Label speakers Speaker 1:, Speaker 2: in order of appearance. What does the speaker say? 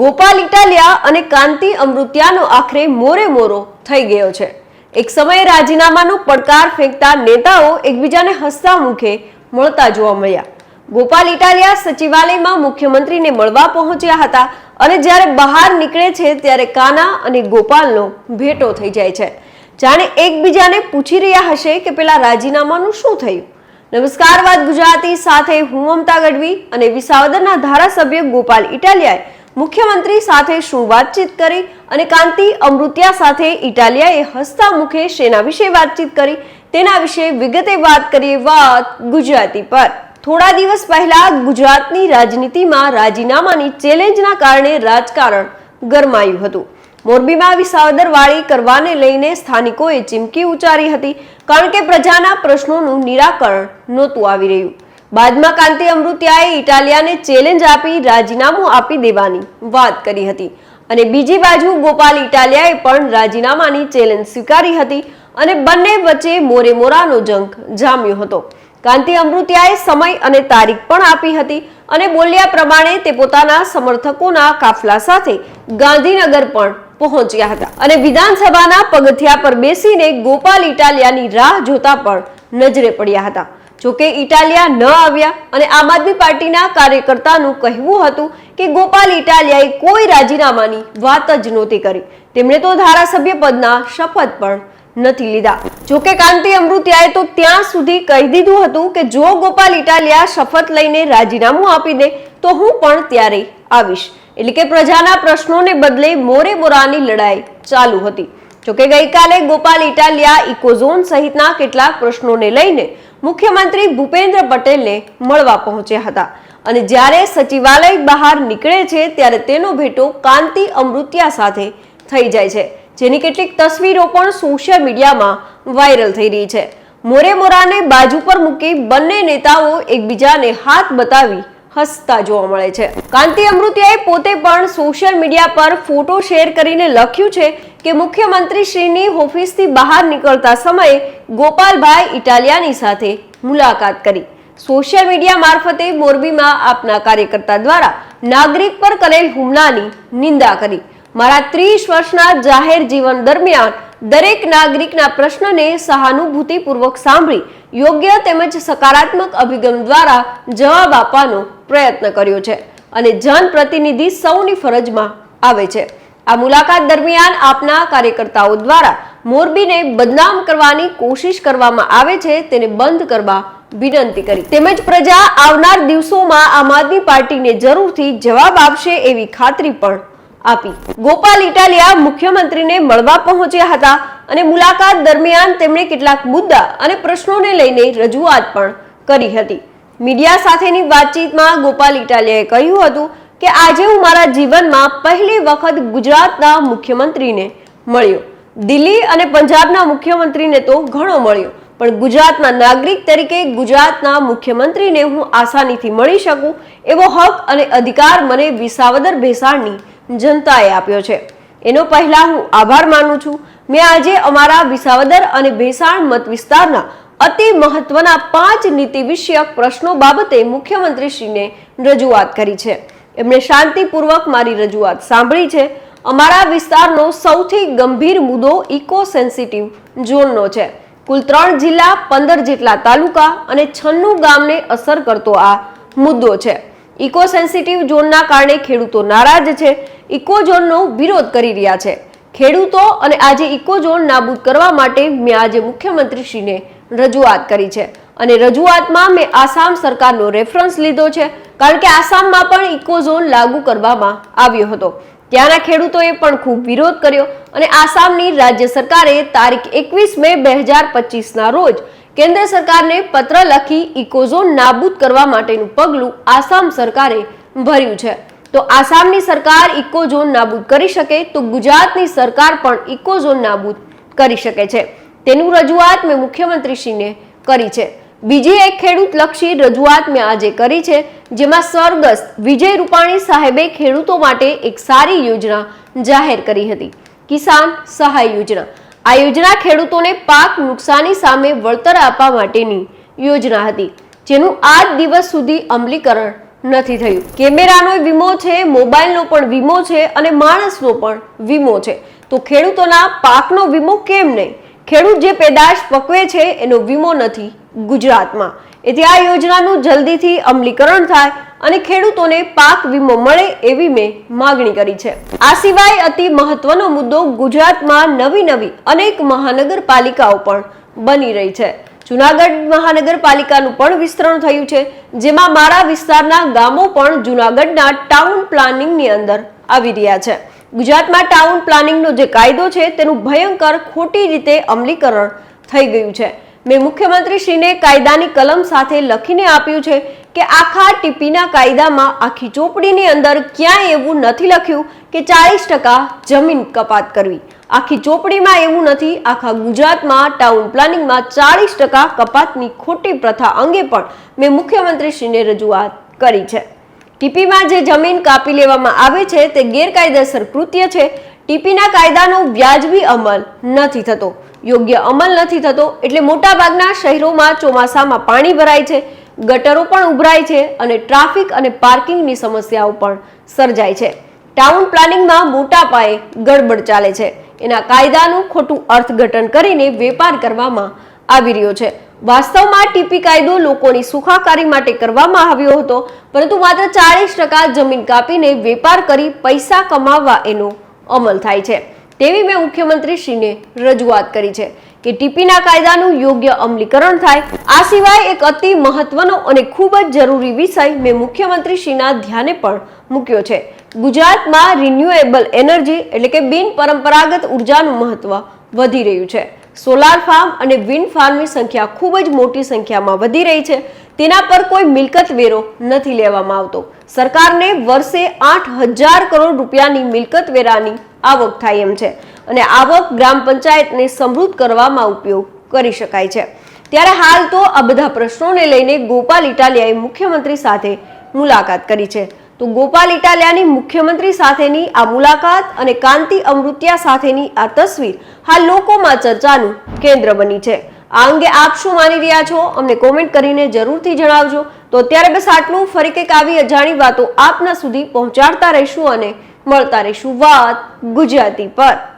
Speaker 1: ગોપાલ ઇટાલિયા અને કાંતિ અમૃત્યાનો આખરે મોરે મોરો થઈ ગયો છે. એક સમયે રાજીનામાનો પડકાર ફેંકતા નેતાઓ એકબીજાને હસતા મુખે મળતા જોવા મળ્યા. ગોપાલ ઇટાલિયા સચિવાલયમાં મુખ્યમંત્રીને મળવા પહોંચ્યા હતા અને જ્યારે બહાર નીકળે છે ત્યારે કાના અને ગોપાલનો ભેટો થઈ જાય છે. જાણે એકબીજાને પૂછી રહ્યા હશે કે પેલા રાજીનામાનું શું થયું? નમસ્કાર વાત ગુજરાતી સાથે હું મમતા ગઢવી અને વિસાવદરના ધારાસભ્ય ગોપાલ ઇટાલિયાએ મુખ્યમંત્રી સાથે શું વાતચીત કરી અને કાંતિ અમૃત્યા સાથે ઇટાલિયાએ હસતા મુખે શેના વિશે વાતચીત કરી, તેના વિશે વિગતે વાત કરીએ વાત ગુજરાતી પર. થોડા દિવસ પહેલા ગુજરાતની રાજનીતિમાં રાજીનામાની ચેલેન્જના કારણે રાજકારણ ગરમાયું હતું. મોરબીમાં વિસાવદરવાળી કરવાને લઈને સ્થાનિકોએ ચીમકી ઉચ્ચારી હતી, કારણ કે પ્રજાના પ્રશ્નોનું નિરાકરણ નહોતું આવી રહ્યું. બાદમાં કાંતિ અમૃત્યાએ ઇટાલિયાને ચેલેન્જ આપી, રાજીનામું આપી દેવાની વાત કરી હતી. અને બીજી બાજુ ગોપાલ ઇટાલિયાએ પણ રાજીનામાની ચેલેન્જ સ્વીકારી હતી અને બંને વચ્ચે મોરે મોરાનો જંગ જામ્યો હતો. કાંતિ અમૃત્યાએ સમય અને તારીખ પણ આપી હતી અને બોલ્યા પ્રમાણે તે પોતાના સમર્થકોના કાફલા સાથે ગાંધીનગર પણ પહોંચ્યા હતા. અને વિધાનસભાના પગથિયા પર બેસીને ગોપાલ ઇટાલિયાની રાહ જોતા પણ નજરે પડ્યા હતા. જોકે ઇટાલિયા ન આવ્યા અને આમ આદમી પાર્ટીના કાર્યકર્તાનું કહેવું હતું કે ગોપાલ ઇટાલિયાએ કોઈ રાજીનામાની વાત જ નહોતી કરી. તેમણે તો ધારાસભ્ય પદના શપથ પણ નથી લીધા. જોકે કાંતિ અમૃત્યાએ તો ત્યાં સુધી કહી દીધું હતું કે જો ગોપાલ ઇટાલિયા શપથ લઈને રાજીનામું આપી દે, તો હું પણ ત્યારે આવીશ. એટલે કે પ્રજાના પ્રશ્નોને બદલે મોરે મોરાની લડાઈ ચાલુ હતી. જોકે ગઈકાલે ગોપાલ ઇટાલિયા ઇકોઝોન સહિતના કેટલાક પ્રશ્નોને લઈને મુખ્યમંત્રી ભૂપેન્દ્ર પટેલને મળવા પહોંચ્યા હતા. અને જ્યારે સચિવાલય બહાર નીકળે છે, ત્યારે તેનો ભેટો કાંતિ અમૃત્યા સાથે થઈ જાય છે, જેની કેટલીક તસવીરો પણ સોશિયલ મીડિયામાં વાયરલ થઈ રહી છે. મોરે મોરાને બાજુ પર મૂકી બંને નેતાઓ એકબીજાને હાથ બતાવી હસતા જોવા મળે છે. કાંતિ અમૃતિયાએ પોતે પણ સોશિયલ મીડિયા પર ફોટો શેર કરીને લખ્યું છે કે મુખ્યમંત્રી શ્રીની ઓફિસથી બહાર નીકળતા સમયે ગોપાલભાઈ ઇટાલિયાની સાથે મુલાકાત કરી. સોશિયલ મીડિયા મારફતે મોરબીમાં આપના કાર્યકર્તા દ્વારા નાગરિક પર કરેલ હુમલાની નિંદા કરી. મારા ત્રીસ વર્ષના જાહેર જીવન દરમિયાન દરેક નાગરિકના પ્રશ્નને સહાનુભૂતિપૂર્વક સાંભળી, યોગ્ય તેમજ સકારાત્મક અભિગમ દ્વારા જવાબ આપવાનો પ્રયત્ન કર્યો છે અને જનપ્રતિનિધિ સૌની ફરજમાં આવે છે. આ મુલાકાત દરમિયાન આપના કાર્યકર્તાઓ દ્વારા મોરબીને બદનામ કરવાની કોશિશ કરવામાં આવે છે તેને બંધ કરવા વિનંતી કરી. તેમજ પ્રજા આવનાર દિવસોમાં આમ આદમી પાર્ટીને જરૂરથી જવાબ આપશે એવી ખાતરી પણ આપી. ગોપાલ ઇટાલિયા મુખ્યમંત્રીને મળવા પહોંચ્યા હતા અને મુલાકાત દરમિયાન તેમણે કેટલાક મુદ્દા અને પ્રશ્નોને લઈને રજૂઆત પણ કરી હતી. મીડિયા સાથેની વાતચીતમાં ગોપાલ ઇટાલિયાએ કહ્યું હતું કે, આજે હું મારા જીવનમાં પહેલી વખત ગુજરાતના મુખ્યમંત્રીને મળ્યો. દિલ્હી અને પંજાબના મુખ્યમંત્રીને તો ઘણો મળ્યો, પણ ગુજરાતના નાગરિક તરીકે ગુજરાતના મુખ્યમંત્રીને હું આસાનીથી મળી શકું એવો હક અને અધિકાર મને વિસાવદર ભેસાણની જનતાએ આપ્યો છે. એનો પહેલા હું આભાર માનું છું. મેં આજે અમારા વિસાવદર અને ભેસાણ મત વિસ્તારના અતિ મહત્વના પાંચ નીતિ વિષયક પ્રશ્નો બાબતે મુખ્યમંત્રીશ્રીને રજૂઆત કરી છે. એમણે શાંતિપૂર્વક મારી રજૂઆત સાંભળી છે. અમારા વિસ્તારનો સૌથી ગંભીર મુદ્દો ઇકો સેન્સિટિવ ઝોનનો છે. કુલ ત્રણ જિલ્લા, પંદર જેટલા તાલુકા અને છન્નું ગામને અસર કરતો આ મુદ્દો છે. ઇકો સેન્સિટિવ ઝોનના કારણે ખેડૂતો નારાજ છે. ઇકો ઝોનનો વિરોધ કરી રહ્યા છે. ખેડૂતો અને આજે ઇકો ઝોન નાબૂદ કરવા માટે મેં આજે મુખ્યમંત્રીશ્રીને રજૂઆત કરી છે. અને રજૂઆતમાં મેં આસામ સરકારનો રેફરન્સ લીધો છે. કારણ કે આસામમાં પણ ઇકો ઝોન લાગુ કરવામાં આવ્યો હતો. ત્યાંના ખેડૂતોએ પણ ખૂબ વિરોધ કર્યો અને આસામની રાજ્ય સરકારે તારીખ એકવીસ મે બે હજાર પચીસના રોજ કેન્દ્ર સરકારને પત્ર લખી ઇકોઝોન નાબૂદ કરવા માટેનું પગલું આસામ સરકારે ભર્યું છે. તો આસામની સરકાર ઇકોઝોન નાબૂદ કરી શકે તો ગુજરાતની સરકાર પણ ઇકોઝોન નાબૂદ કરી શકે છે. તેનું રજૂઆત મેં મુખ્યમંત્રીશ્રીને કરી છે. બીજી એક ખેડૂત લક્ષી રજૂઆત મેં આજે કરી છે, જેમાં સ્વર્ગસ્થ વિજય રૂપાણી સાહેબે ખેડૂતો માટે એક સારી યોજના જાહેર કરી હતી. કિસાન સહાય યોજના. આ યોજના ખેડૂતોને પાક નુકસાની સામે વળતર આપવા માટેની યોજના હતી, જેનું આજ દિવસ સુધી અમલીકરણ નથી થયું. કેમેરાનો વીમો છે, મોબાઈલનો પણ વીમો છે અને માણસનો પણ વીમો છે. તો ખેડૂતોના પાકનો વીમો કેમ નહીં? ખેડૂત જે પેદાશ પકવે છે, એનો વીમો નથી ગુજરાતમાં. એથી આ યોજનાનું જલ્દીથી અમલીકરણ થાય અને ખેડૂતોને પાક વીમો મળે એવી મેં માગણી કરી છે. આ સિવાય અતિ મહત્વનો મુદ્દો ગુજરાતમાં નવી નવી અનેક મહાનગરપાલિકાઓ પણ બની રહી છે. જુનાગઢ મહાનગરપાલિકાનું પણ વિસ્તરણ થયું છે, જેમાં મારા વિસ્તારના ગામો પણ જુનાગઢના ટાઉન પ્લાનિંગની અંદર આવી રહ્યા છે. ગુજરાતમાં ટાઉન પ્લાનિંગનો જે કાયદો છે, તેનું ભયંકર ખોટી રીતે અમલીકરણ થઈ ગયું છે. મેં મુખ્યમંત્રી શ્રીને કાયદાની કલમ સાથે લખીને આપ્યું છે કે આખા ટીપીના કાયદામાં આખી ચોપડીની અંદર ક્યાંય એવું નથી લખ્યું કે ચાળીસ ટકા જમીન કપાત કરવી. આખી ચોપડીમાં એવું નથી, આખા ગુજરાતમાં ટાઉન પ્લાનિંગમાં ચાળીસ ટકા કપાતની ખોટી પ્રથા અંગે પણ મેં મુખ્યમંત્રીશ્રીને રજૂઆત કરી છે. ટીપીમાં જે જમીન કાપી લેવામાં આવે છે તે ગેરકાયદેસર કૃત્ય છે. ટીપીના કાયદાનો વ્યાજબી અમલ નથી થતો. યોગ્ય અમલ નથી થતો એટલે મોટાભાગના શહેરોમાં ચોમાસામાં પાણી ભરાય છે. ગટરો પણ ઉભરાય છે અને ટ્રાફિક અને પાર્કિંગની સમસ્યાઓ પણ સર્જાય છે. ટાઉન પ્લાનિંગમાં મોટા પાયે ગડબડ ચાલે છે. એના કાયદાનું ખોટું અર્થઘટન કરીને વેપાર કરવામાં આવી રહ્યો છે. વાસ્તવમાં ટીપી કાયદો લોકોની સુખાકારી માટે કરવામાં આવ્યો હતો, પરંતુ માત્ર ચાળીસ ટકા જમીન કાપીને વેપાર કરી પૈસા કમાવવા એનો અમલ થાય છે. તેવી મેં મુખ્યમંત્રીશ્રીને રજૂઆત કરી છે. કે ટીપીના કાયદાનું યોગ્ય અમલીકરણ થાય. આ સિવાય એક અતિ મહત્વનો અને ખૂબ જ જરૂરી વિષય મેં મુખ્યમંત્રીશ્રીના ધ્યાને પણ મૂક્યો છે. ગુજરાતમાં રિન્યુએબલ એનર્જી એટલે કે બિન પરંપરાગત ઉર્જાનું મહત્વ વધી રહ્યું છે. સોલાર ફાર્મ અને વિન્ડ ફાર્મની સંખ્યા ખૂબ જ મોટી સંખ્યામાં વધી રહી છે. તેના પર કોઈ મિલકત વેરો નથી લેવામાં આવતો. સરકારને વર્ષે આઠ હજાર કરોડ રૂપિયાની મિલકત વેરાની આવક થાય એમ છે. અને આવક ગ્રામ પંચાયતને સમૃદ્ધ કરવામાં ઉપયોગ કરી શકાય છે. ત્યારે હાલ તો આ બધા પ્રશ્નોને લઈને ગોપાલ ઇટાલિયાએ મુખ્યમંત્રી સાથે મુલાકાત કરી છે. તો ગોપાલ ઇટાલિયાની મુખ્યમંત્રી સાથેની આ મુલાકાત અને કાંતિ અમૃત્યા સાથેની આ તસવીર હાલ લોકોમાં ચર્ચાનું કેન્દ્ર બની છે. આ અંગે આપ શું માની રહ્યા છો? અમને કોમેન્ટ કરીને જરૂરથી જણાવજો. તો અત્યારે બસ આટલું. ફરી કંઈક આવી અજાણી વાતો આપના સુધી પહોંચાડતા રહીશું અને મળતા રહીશું. વાત ગુજરાતી પર.